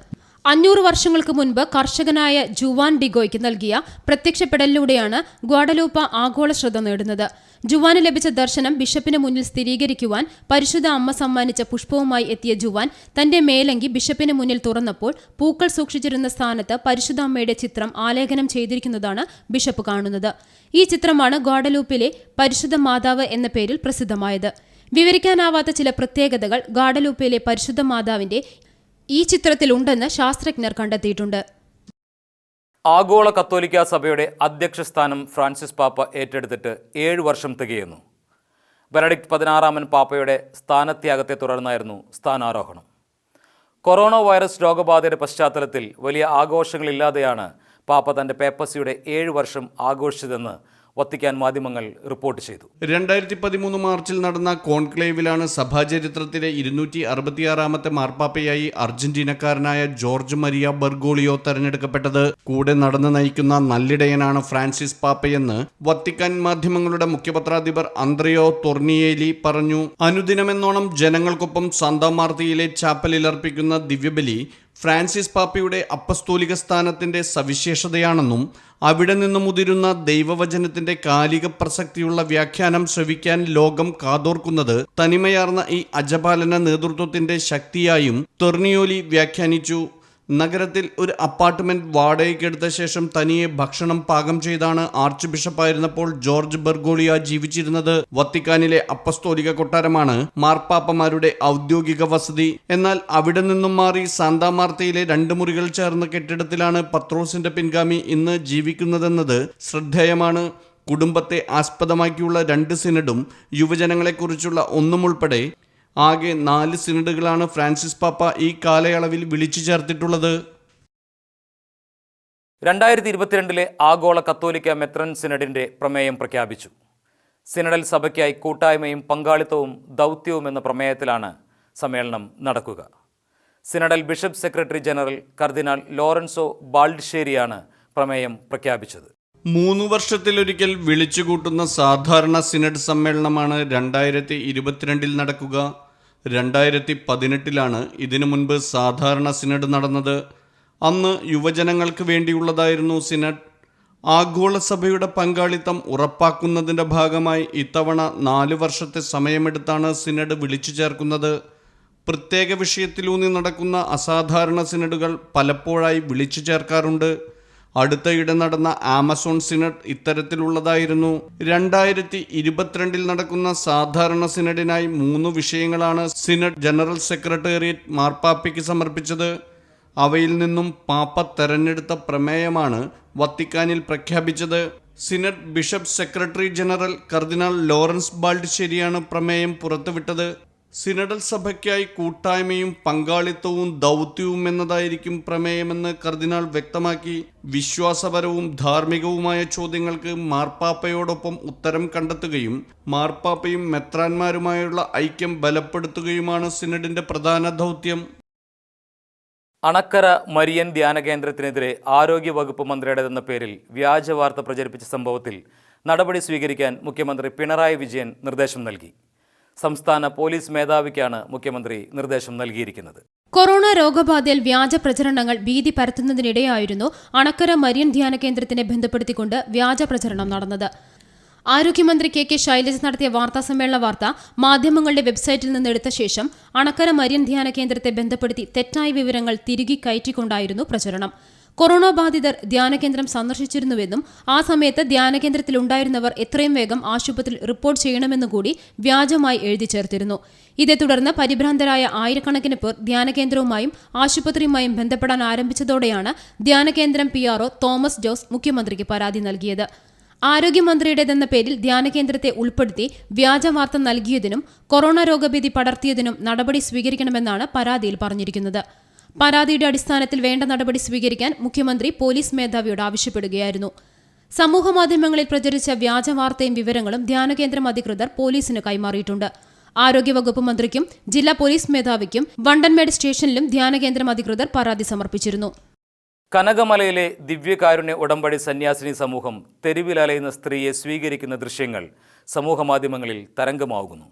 അഞ്ഞൂറ് വർഷങ്ങൾക്ക് മുൻപ് കർഷകനായ ജുവാൻ ഡിഗോയ്ക്ക് നൽകിയ പ്രത്യക്ഷപ്പെടലിലൂടെയാണ് ഗ്വാഡലൂപ്പ ആഗോള ശ്രദ്ധ നേടുന്നത്. ജുവാന് ലഭിച്ച ദർശനം ബിഷപ്പിന് മുന്നിൽ സ്ഥിരീകരിക്കുവാൻ പരിശുദ്ധ അമ്മ സമ്മാനിച്ച പുഷ്പവുമായി എത്തിയ ജുവാൻ തന്റെ മേലങ്കി ബിഷപ്പിന് മുന്നിൽ തുറന്നപ്പോൾ പൂക്കൾ സൂക്ഷിച്ചിരുന്ന സ്ഥാനത്ത് പരിശുദ്ധ അമ്മയുടെ ചിത്രം ആലേഖനം ചെയ്തിരിക്കുന്നതാണ് ബിഷപ്പ് കാണുന്നത്. ഈ ചിത്രമാണ് ഗാഡലൂപ്പിലെ പരിശുദ്ധ മാതാവ് എന്ന പേരിൽ പ്രസിദ്ധമായത്. വിവരിക്കാനാവാത്ത ചില പ്രത്യേകതകൾ ഗാഡലൂപ്പിലെ പരിശുദ്ധ മാതാവിന്റെ ഈ ചിത്രത്തിലുണ്ടെന്ന് ശാസ്ത്രജ്ഞർ കണ്ടെത്തിയിട്ടുണ്ട്. ആഗോള കത്തോലിക്ക സഭയുടെ അധ്യക്ഷ സ്ഥാനം ഫ്രാൻസിസ് പാപ്പ ഏറ്റെടുത്തിട്ട് ഏഴ് വർഷം തികയുന്നു. ബെനഡിക്ട് പതിനാറാമൻ പാപ്പയുടെ സ്ഥാനത്യാഗത്തെ തുടർന്നായിരുന്നു സ്ഥാനാരോഹണം. കൊറോണ വൈറസ് രോഗബാധയുടെ പശ്ചാത്തലത്തിൽ വലിയ ആഘോഷങ്ങളില്ലാതെയാണ് പാപ്പ തന്റെ പേപ്പസിയുടെ ഏഴ് വർഷം ആഘോഷിച്ചതെന്ന് വത്തിക്കാൻ മാധ്യമങ്ങൾ റിപ്പോർട്ട് ചെയ്തു. രണ്ടായിരത്തി പതിമൂന്ന് മാർച്ചിൽ നടന്ന കോൺക്ലേവിലാണ് സഭാചരിത്രത്തിലെ ഇരുന്നൂറ്റി അറുപത്തിയാറാമത്തെ മാർപ്പാപ്പയായി അർജന്റീനക്കാരനായ ജോർജ് മരിയ ബർഗോളിയോ തെരഞ്ഞെടുക്കപ്പെട്ടത്. കൂടെ നടന്നു നയിക്കുന്ന നല്ലിടയനാണ് ഫ്രാൻസിസ് പാപ്പയെന്ന് വത്തിക്കാൻ മാധ്യമങ്ങളുടെ മുഖ്യപത്രാധിപർ അന്ത്രയോ തൊർണിയേലി പറഞ്ഞു. അനുദിനമെന്നോണം ജനങ്ങൾക്കൊപ്പം സാന്താമാർത്തിയിലെ ചാപ്പലിൽ അർപ്പിക്കുന്ന ദിവ്യബലി ഫ്രാൻസിസ് പാപ്പയുടെ അപ്പസ്തോലിക സ്ഥാനത്തിന്റെ സവിശേഷതയാണെന്നും അവിടെ നിന്നും മുതിരുന്ന ദൈവവചനത്തിന്റെ കാലിക പ്രസക്തിയുള്ള വ്യാഖ്യാനം ശ്രവിക്കാൻ ലോകം കാതോർക്കുന്നത് തനിമയാർന്ന ഈ അജപാലന നേതൃത്വത്തിന്റെ ശക്തിയായും തെർണിയോലി വ്യാഖ്യാനിച്ചു. നഗരത്തിൽ ഒരു അപ്പാർട്ട്മെന്റ് വാടകയ്ക്കെടുത്ത ശേഷം തനിയെ ഭക്ഷണം പാകം ചെയ്താണ് ആർച്ച് ബിഷപ്പായിരുന്നപ്പോൾ ജോർജ് ബെർഗോളിയ ജീവിച്ചിരുന്നത് വത്തിക്കാനിലെ അപ്പസ്തോലിക കൊട്ടാരമാണ്. മാർപ്പാപ്പമാരുടെ ഔദ്യോഗിക വസതി. എന്നാൽ അവിടെ നിന്നും മാറി സാന്താമാർത്തയിലെ രണ്ട് മുറികൾ ചേർന്ന കെട്ടിടത്തിലാണ് പത്രോസിന്റെ പിൻഗാമി ഇന്ന് ജീവിക്കുന്നതെന്നത് ശ്രദ്ധേയമാണ്. കുടുംബത്തെ ആസ്പദമാക്കിയുള്ള രണ്ട് സിനഡും യുവജനങ്ങളെക്കുറിച്ചുള്ള ഒന്നും ഉൾപ്പെടെ ആകെ നാല് സിനഡുകളാണ് ഫ്രാൻസിസ് പാപ്പ ഈ കാലയളവിൽ വിളിച്ചു ചേർത്തിട്ടുള്ളത്. രണ്ടായിരത്തി ഇരുപത്തിരണ്ടിലെ ആഗോള കത്തോലിക്ക മെത്രൻ സിനഡിന്റെ പ്രമേയം പ്രഖ്യാപിച്ചു. സിനഡൽ സഭയ്ക്കായി കൂട്ടായ്മയും പങ്കാളിത്തവും ദൗത്യവും എന്ന പ്രമേയത്തിലാണ് സമ്മേളനം നടക്കുക. സിനഡൽ ബിഷപ്പ് സെക്രട്ടറി ജനറൽ കർദിനാൾ ലോറൻസോ ബാൾഡ്ഷേരിയാണ് പ്രമേയം പ്രഖ്യാപിച്ചത്. മൂന്ന് വർഷത്തിലൊരിക്കൽ വിളിച്ചുകൂട്ടുന്ന സാധാരണ സിനഡ് സമ്മേളനമാണ് രണ്ടായിരത്തി ഇരുപത്തിരണ്ടിൽ നടക്കുക. രണ്ടായിരത്തി പതിനെട്ടിലാണ് ഇതിനു മുൻപ് സാധാരണ സിനഡ് നടന്നത്. അന്ന് യുവജനങ്ങൾക്ക് വേണ്ടിയുള്ളതായിരുന്നു സിനഡ്. ആഗോള സഭയുടെ പങ്കാളിത്തം ഉറപ്പാക്കുന്നതിന്റെ ഭാഗമായി ഇത്തവണ നാല് വർഷത്തെ സമയമെടുത്താണ് സിനഡ് വിളിച്ചു ചേർക്കുന്നത്. പ്രത്യേക വിഷയത്തിലൂന്നി നടക്കുന്ന അസാധാരണ സിനഡുകൾ പലപ്പോഴായി വിളിച്ചു ചേർക്കാറുണ്ട്. അടുത്തയിടെ നടന്ന ആമസോൺ സിനഡ് ഇത്തരത്തിലുള്ളതായിരുന്നു. രണ്ടായിരത്തി ഇരുപത്തിരണ്ടിൽ നടക്കുന്ന സാധാരണ സിനഡിനായി മൂന്ന് വിഷയങ്ങളാണ് സിനഡ് ജനറൽ സെക്രട്ടേറിയറ്റ് മാർപ്പാപ്പയ്ക്ക് സമർപ്പിച്ചത്. അവയിൽ നിന്നും പാപ്പ തെരഞ്ഞെടുത്ത പ്രമേയമാണ് വത്തിക്കാനിൽ പ്രഖ്യാപിച്ചത്. സിനഡ് ബിഷപ്പ് സെക്രട്ടറി ജനറൽ കർദിനാൾ ലോറൻസ് ബാൾഡ് ശരിയാണ് പ്രമേയം പുറത്തുവിട്ടത്. സിനഡൽ സഭയ്ക്കായി കൂട്ടായ്മയും പങ്കാളിത്തവും ദൗത്യവും എന്നതായിരിക്കും പ്രമേയമെന്ന് കർദിനാൾ വ്യക്തമാക്കി. വിശ്വാസപരവും ധാർമ്മികവുമായ ചോദ്യങ്ങൾക്ക് മാർപ്പാപ്പയോടൊപ്പം ഉത്തരം കണ്ടെത്തുകയും മാർപ്പാപ്പയും മെത്രാന്മാരുമായുള്ള ഐക്യം ബലപ്പെടുത്തുകയുമാണ് സിനഡിന്റെ പ്രധാന ദൗത്യം. അണക്കര മരിയൻ ധ്യാന കേന്ദ്രത്തിനെതിരെ ആരോഗ്യവകുപ്പ് മന്ത്രിയുടേതെന്ന പേരിൽ വ്യാജവാർത്ത പ്രചരിപ്പിച്ച സംഭവത്തിൽ നടപടി സ്വീകരിക്കാൻ മുഖ്യമന്ത്രി പിണറായി വിജയൻ നിർദ്ദേശം നൽകി. സംസ്ഥാന പോലീസ് മേധാവിക്കാണ് മുഖ്യമന്ത്രി നിർദ്ദേശം നൽകിയിരിക്കുന്നത്. കൊറോണ രോഗബാധയിൽ വ്യാജ പ്രചരണങ്ങൾ ഭീതി പരത്തുന്നതിനിടെയായിരുന്നു അണക്കര മരിയൻ ധ്യാന കേന്ദ്രത്തിനെ ബന്ധപ്പെടുത്തിക്കൊണ്ട് വ്യാജ പ്രചരണം നടന്നത്. ആരോഗ്യമന്ത്രി കെ കെ ശൈലജ നടത്തിയ വാർത്താസമ്മേളന വാർത്ത മാധ്യമങ്ങളുടെ വെബ്സൈറ്റിൽ നിന്ന് എടുത്ത ശേഷം അണക്കര മരിയൻ ധ്യാന കേന്ദ്രത്തെ ബന്ധപ്പെടുത്തി തെറ്റായ വിവരങ്ങൾ തിരികെ കയറ്റിക്കൊണ്ടായിരുന്നു പ്രചരണം. കൊറോണ ബാധിതർ ധ്യാനകേന്ദ്രം സന്ദർശിച്ചിരുന്നുവെന്നും ആ സമയത്ത് ധ്യാനകേന്ദ്രത്തിലുണ്ടായിരുന്നവർ എത്രയും വേഗം ആശുപത്രിയിൽ റിപ്പോർട്ട് ചെയ്യണമെന്നുകൂടി വ്യാജമായി എഴുതി ചേർത്തിരുന്നു. ഇതേ തുടർന്ന് പരിഭ്രാന്തരായ ആയിരക്കണക്കിന് പേർ ധ്യാനകേന്ദ്രവുമായും ആശുപത്രിയുമായും ബന്ധപ്പെടാൻ ആരംഭിച്ചതോടെയാണ് ധ്യാനകേന്ദ്രം P R O Thomas Jose മുഖ്യമന്ത്രിക്ക് പരാതി നൽകിയത്. ആരോഗ്യമന്ത്രിയുടേതെന്ന പേരിൽ ധ്യാനകേന്ദ്രത്തെ ഉൾപ്പെടുത്തി വ്യാജ വാർത്ത നൽകിയതിനും കൊറോണ രോഗഭീതി പടർത്തിയതിനും നടപടി സ്വീകരിക്കണമെന്നാണ് പരാതിയിൽ പറഞ്ഞിരിക്കുന്നത്. പരാതിയുടെ അടിസ്ഥാനത്തിൽ വേണ്ട നടപടി സ്വീകരിക്കാൻ മുഖ്യമന്ത്രി പോലീസ് മേധാവിയോട് ആവശ്യപ്പെടുകയായിരുന്നു. സമൂഹമാധ്യമങ്ങളിൽ പ്രചരിച്ച വ്യാജ വാർത്തയും വിവരങ്ങളും ധ്യാനകേന്ദ്രം അധികൃതർ പോലീസിന് കൈമാറിയിട്ടുണ്ട്. ആരോഗ്യവകുപ്പ് മന്ത്രിക്കും ജില്ലാ പോലീസ് മേധാവിക്കും വണ്ടൻമേട് സ്റ്റേഷനിലും ധ്യാനകേന്ദ്രം അധികൃതർ പരാതി സമർപ്പിച്ചിരുന്നു. കനകമലയിലെ ദിവ്യകാരുണ്യ ഉടമ്പടി സന്യാസിനി സമൂഹം തെരുവിലലയുന്ന സ്ത്രീയെ സ്വീകരിക്കുന്ന ദൃശ്യങ്ങൾ സമൂഹമാധ്യമങ്ങളിൽ തരംഗമാകുന്നു.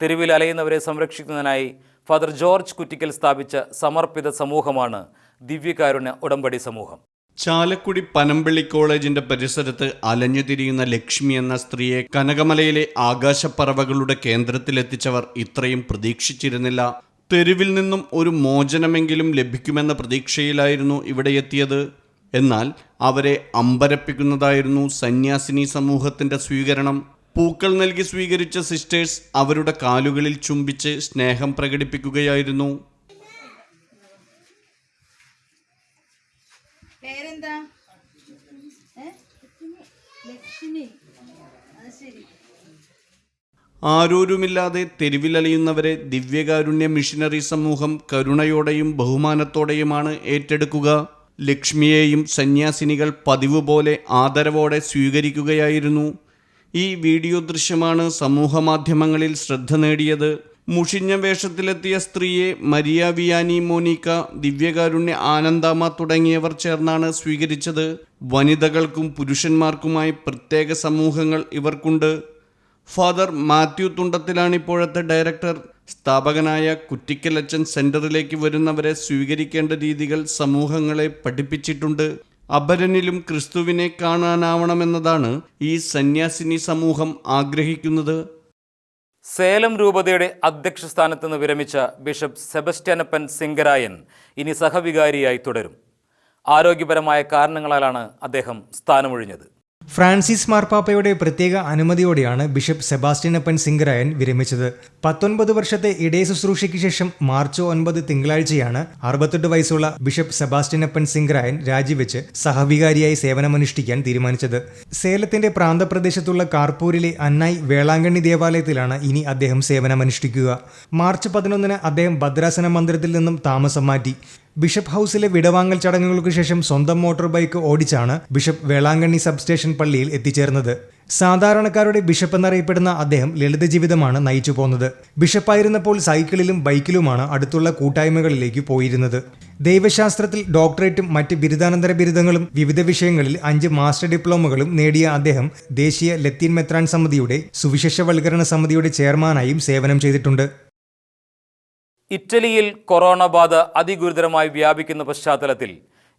തെരുവിൽ അലയുന്നവരെ സംരക്ഷിക്കുന്നതിനായി ഫാദർ ജോർജ് കുറ്റിക്കൽ സ്ഥാപിച്ച സമർപ്പിത സമൂഹമാണ് ദിവ്യകാരുണ്യ ഉടമ്പടി സമൂഹം. ചാലക്കുടി പനമ്പള്ളി കോളേജിന്റെ പരിസരത്ത് അലഞ്ഞുതിരിയുന്ന ലക്ഷ്മി എന്ന സ്ത്രീയെ കനകമലയിലെ ആകാശപ്പറവകളുടെ കേന്ദ്രത്തിലെത്തിച്ചവർ ഇത്രയും പ്രതീക്ഷിച്ചിരുന്നില്ല. തെരുവിൽ നിന്നും ഒരു മോചനമെങ്കിലും ലഭിക്കുമെന്ന പ്രതീക്ഷയിലായിരുന്നു ഇവിടെ എത്തിയത്. എന്നാൽ അവരെ അമ്പരപ്പിക്കുന്നതായിരുന്നു സന്യാസിനി സമൂഹത്തിന്റെ സ്വീകരണം. പൂക്കൾ നൽകി സ്വീകരിച്ച സിസ്റ്റേഴ്സ് അവരുടെ കാലുകളിൽ ചുംബിച്ച് സ്നേഹം പ്രകടിപ്പിക്കുകയായിരുന്നു. പേരെന്താ? ലക്ഷ്മി. ശരി. ആരോരുമില്ലാതെ തെരുവിലലിയുന്നവരെ ദിവ്യകാരുണ്യ മിഷനറി സമൂഹം കരുണയോടെയും ബഹുമാനത്തോടെയുമാണ് ഏറ്റെടുക്കുക. ലക്ഷ്മിയെയും സന്യാസിനികൾ പതിവ് പോലെ ആദരവോടെ സ്വീകരിക്കുകയായിരുന്നു. ഈ വീഡിയോ ദൃശ്യമാണ് സമൂഹമാധ്യമങ്ങളിൽ ശ്രദ്ധ നേടിയത്. മുഷിഞ്ഞ വേഷത്തിലെത്തിയ സ്ത്രീയെ മരിയ വിയാനി മോനിക്ക ദിവ്യകാരുണ്യ ആനന്ദാമ തുടങ്ങിയവർ ചേർന്നാണ് സ്വീകരിച്ചത്. വനിതകൾക്കും പുരുഷന്മാർക്കുമായി പ്രത്യേക സമൂഹങ്ങൾ ഇവർക്കുണ്ട്. ഫാദർ മാത്യു തുണ്ടത്തിലാണ് ഇപ്പോഴത്തെ ഡയറക്ടർ. സ്ഥാപകനായ കുറ്റിക്കലച്ചൻ സെന്ററിലേക്ക് വരുന്നവരെ സ്വീകരിക്കേണ്ട രീതികൾ സമൂഹങ്ങളെ പഠിപ്പിച്ചിട്ടുണ്ട്. അപരനിലും ക്രിസ്തുവിനെ കാണാനാവണമെന്നതാണ് ഈ സന്യാസിനി സമൂഹം ആഗ്രഹിക്കുന്നത്. സേലം രൂപതയുടെ അധ്യക്ഷ സ്ഥാനത്ത് നിന്ന് വിരമിച്ച ബിഷപ്പ് സെബസ്റ്റ്യാനപ്പൻ സിംഗരായൻ ഇനി സഹവികാരിയായി തുടരും. ആരോഗ്യപരമായ കാരണങ്ങളാലാണ് അദ്ദേഹം സ്ഥാനമൊഴിഞ്ഞത്. ഫ്രാൻസിസ് മാർപ്പാപ്പയുടെ പ്രത്യേക അനുമതിയോടെയാണ് ബിഷപ്പ് സെബാസ്റ്റ്യനപ്പൻ സിംഗരായൻ വിരമിച്ചത്. പത്തൊൻപത് വർഷത്തെ ഇടയ ശുശ്രൂഷയ്ക്ക് ശേഷം മാർച്ച് ഒൻപത് തിങ്കളാഴ്ചയാണ് അറുപത്തെട്ട് വയസ്സുള്ള ബിഷപ്പ് സെബാസ്റ്റ്യനപ്പൻ സിംഗരായൻ രാജിവെച്ച് സഹവികാരിയായി സേവനമനുഷ്ഠിക്കാൻ തീരുമാനിച്ചത്. സേലത്തിന്റെ പ്രാന്തപ്രദേശത്തുള്ള കാർപൂരിലെ അന്നായി വേളാങ്കണ്ണി ദേവാലയത്തിലാണ് ഇനി അദ്ദേഹം സേവനമനുഷ്ഠിക്കുക. മാർച്ച് പതിനൊന്നിന് അദ്ദേഹം ഭദ്രാസന മന്ദിരത്തിൽ നിന്നും താമസം മാറ്റി. ബിഷപ്പ് ഹൗസിലെ വിടവാങ്ങൽ ചടങ്ങുകൾക്ക് ശേഷം സ്വന്തം മോട്ടോർ ബൈക്ക് ഓടിച്ചാണ് ബിഷപ്പ് വേളാങ്കണ്ണി സബ്സ്റ്റേഷൻ പള്ളിയിൽ എത്തിച്ചേർന്നത്. സാധാരണക്കാരുടെ ബിഷപ്പ് എന്നറിയപ്പെടുന്ന അദ്ദേഹം ലളിത ജീവിതമാണ് നയിച്ചു പോന്നത്. ബിഷപ്പായിരുന്നപ്പോൾ സൈക്കിളിലും ബൈക്കിലുമാണ് അടുത്തുള്ള കൂട്ടായ്മകളിലേക്ക് പോയിരുന്നത്. ദൈവശാസ്ത്രത്തിൽ ഡോക്ടറേറ്റും മറ്റ് ബിരുദാനന്തര ബിരുദങ്ങളും വിവിധ വിഷയങ്ങളിൽ അഞ്ച് മാസ്റ്റർ ഡിപ്ലോമകളും നേടിയ അദ്ദേഹം ദേശീയ ലത്തീൻ മെത്രാൻ സമിതിയുടെ സുവിശേഷവൽക്കരണ സമിതിയുടെ ചെയർമാനായും സേവനം ചെയ്തിട്ടുണ്ട്. ഇറ്റലിയിൽ കൊറോണ ബാധ അതിഗുരുതരമായി വ്യാപിക്കുന്ന പശ്ചാത്തലത്തിൽ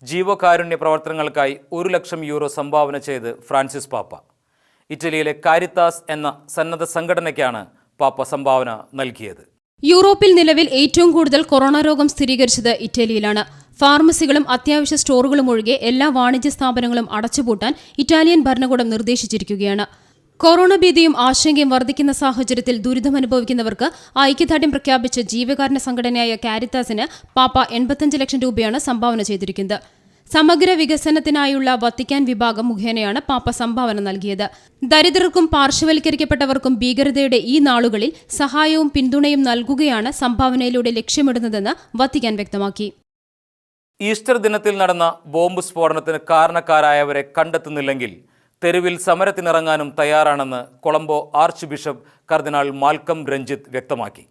ജീവകാരുണ്യ പ്രവർത്തനങ്ങൾക്കായി ഒരു ലക്ഷം യൂറോ സംഭാവന ചെയ്ത് ഫ്രാൻസിസ് പാപ്പ. ഇറ്റലിയിലെ കാരിത്താസ് എന്ന സന്നദ്ധ സംഘടനയ്ക്കാണ് പാപ്പ സംഭാവന നൽകിയത്. യൂറോപ്പിൽ നിലവിൽ ഏറ്റവും കൂടുതൽ കൊറോണ രോഗം സ്ഥിരീകരിച്ചത് ഇറ്റലിയിലാണ്. ഫാർമസികളും അത്യാവശ്യ സ്റ്റോറുകളും ഒഴികെ എല്ലാ വാണിജ്യ സ്ഥാപനങ്ങളും അടച്ചുപൂട്ടാൻ ഇറ്റാലിയൻ ഭരണകൂടം നിർദ്ദേശിച്ചിരിക്കുകയാണ്. കൊറോണ ഭീതിയും ആശങ്കയും വർദ്ധിക്കുന്ന സാഹചര്യത്തിൽ ദുരിതമനുഭവിക്കുന്നവർക്ക് ഐക്യദാർഢ്യം പ്രഖ്യാപിച്ച ജീവകാരുണ്യ സംഘടനയായ കാരിത്താസിന് പാപ്പ എൺപത്തഞ്ച് ലക്ഷം രൂപയാണ് സംഭാവന ചെയ്തിരിക്കുന്നത്. സമഗ്ര വികസനത്തിനായുള്ള വത്തിക്കാൻ വിഭാഗം മുഖേനയാണ് പാപ്പ സംഭാവന നൽകിയത്. ദരിദ്രർക്കും പാർശ്വവൽക്കരിക്കപ്പെട്ടവർക്കും ഭീകരതയുടെ ഈ നാളുകളിൽ സഹായവും പിന്തുണയും നൽകുകയാണ് സംഭാവനയിലൂടെ ലക്ഷ്യമിടുന്നതെന്ന് വത്തിക്കാൻ വ്യക്തമാക്കി. ഈസ്റ്റർ ദിനത്തിൽ നടന്ന ബോംബ് സ്ഫോടനത്തിന് കാരണക്കാരായവരെ കണ്ടെത്തുന്നില്ലെങ്കിൽ തെരുവിൽ സമരത്തിനിറങ്ങാനും തയ്യാറാണെന്ന് കൊളംബോ ആർച്ച് ബിഷപ്പ് കർദിനാൾ മാൽക്കം രഞ്ജിത്ത് വ്യക്തമാക്കി.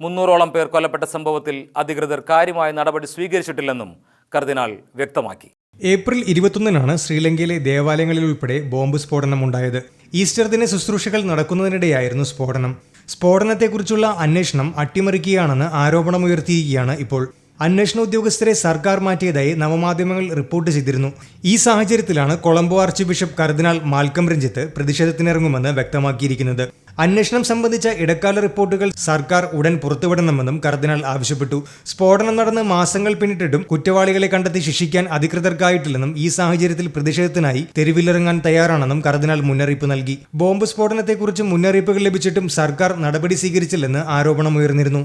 മുന്നൂറോളം പേർ കൊല്ലപ്പെട്ട സംഭവത്തിൽ അധികൃതർ കാര്യമായ നടപടി സ്വീകരിച്ചിട്ടില്ലെന്നും കർദിനാൾ വ്യക്തമാക്കി. ഏപ്രിൽ ഇരുപത്തൊന്നിനാണ് ശ്രീലങ്കയിലെ ദേവാലയങ്ങളിൽ ഉൾപ്പെടെ ബോംബ് സ്ഫോടനമുണ്ടായത് ഈസ്റ്റർ ദിന ശുശ്രൂഷകൾ നടക്കുന്നതിനിടെയായിരുന്നു സ്ഫോടനം. സ്ഫോടനത്തെക്കുറിച്ചുള്ള അന്വേഷണം അട്ടിമറിക്കുകയാണെന്ന് ആരോപണമുയർത്തിയിരിക്കുകയാണ് ഇപ്പോൾ. അന്വേഷണ ഉദ്യോഗസ്ഥരെ സർക്കാർ മാറ്റിയതായി നവമാധ്യമങ്ങൾ റിപ്പോർട്ട് ചെയ്തിരുന്നു. ഈ സാഹചര്യത്തിലാണ് കൊളംബോ ആർച്ച് ബിഷപ്പ് കർദിനാൾ മാൽക്കം രഞ്ജിത്ത് പ്രതിഷേധത്തിനിറങ്ങുമെന്ന് വ്യക്തമാക്കിയിരിക്കുന്നത്. അന്വേഷണം സംബന്ധിച്ച ഇടക്കാല റിപ്പോർട്ടുകൾ സർക്കാർ ഉടൻ പുറത്തുവിടണമെന്നും കർദിനാൾ ആവശ്യപ്പെട്ടു. സ്ഫോടനം നടന്ന് മാസങ്ങൾ പിന്നിട്ടിട്ടും കുറ്റവാളികളെ കണ്ടെത്തി ശിക്ഷിക്കാൻ അധികൃതർക്കായിട്ടില്ലെന്നും ഈ സാഹചര്യത്തിൽ പ്രതിഷേധത്തിനായി തെരുവിലിറങ്ങാൻ തയ്യാറാണെന്നും കർദിനാൾ മുന്നറിയിപ്പ് നൽകി. ബോംബ് സ്ഫോടനത്തെക്കുറിച്ച് മുന്നറിയിപ്പുകൾ ലഭിച്ചിട്ടും സർക്കാർ നടപടി സ്വീകരിച്ചില്ലെന്ന് ആരോപണമുയർന്നിരുന്നു.